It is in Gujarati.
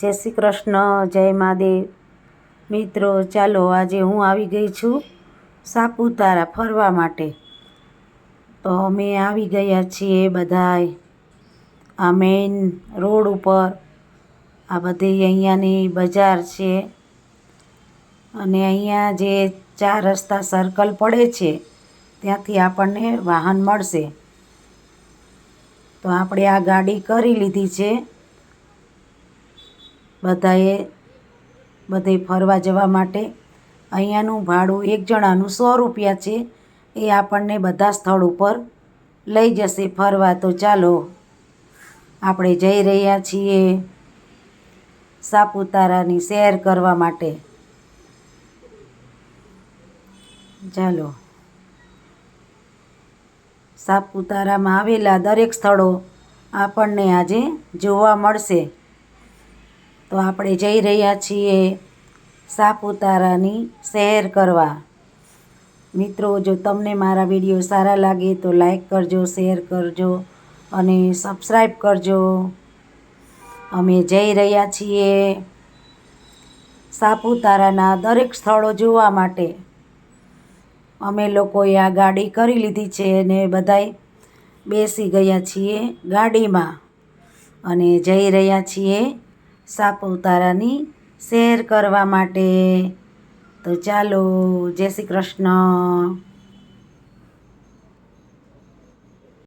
જય શ્રી કૃષ્ણ, જય મહાદેવ. મિત્રો, ચાલો આજે હું આવી ગઈ છું સાપુતારા ફરવા માટે. તો અમે આવી ગયા છીએ બધાય, આ મેઇન રોડ ઉપર. આ બધી અહીંયાની બજાર છે. અને અહીંયા જે ચાર રસ્તા સર્કલ પડે છે, ત્યાંથી આપણને વાહન મળશે. તો આપણે આ ગાડી કરી લીધી છે. બધાએ બધે ફરવા જવા માટે. અહીંયાનું ભાડું એક જણાનું સો રૂપિયા છે. એ આપણને બધા સ્થળ ઉપર લઈ જશે ફરવા. તો ચાલો, આપણે જઈ રહ્યા છીએ સાપુતારાની સેર કરવા માટે. ચાલો, સાપુતારામાં આવેલા દરેક સ્થળો આપણને આજે જોવા મળશે. તો આપણે જઈ રહ્યા છીએ સાપુતારાની સૈર કરવા. મિત્રો, જો તમને મારા વીડિયો સારા લાગે તો લાઈક કરજો, શેર કરજો અને સબસ્ક્રાઈબ કરજો. અમે જઈ રહ્યા છીએ સાપુતારાના દરેક સ્થળો જોવા માટે. અમે લોકોએ આ ગાડી કરી લીધી છે અને બધાય બેસી ગયા છીએ ગાડીમાં અને જઈ રહ્યા છીએ સાપુતારાની શેર કરવા માટે. તો ચાલો જય શ્રી કૃષ્ણ.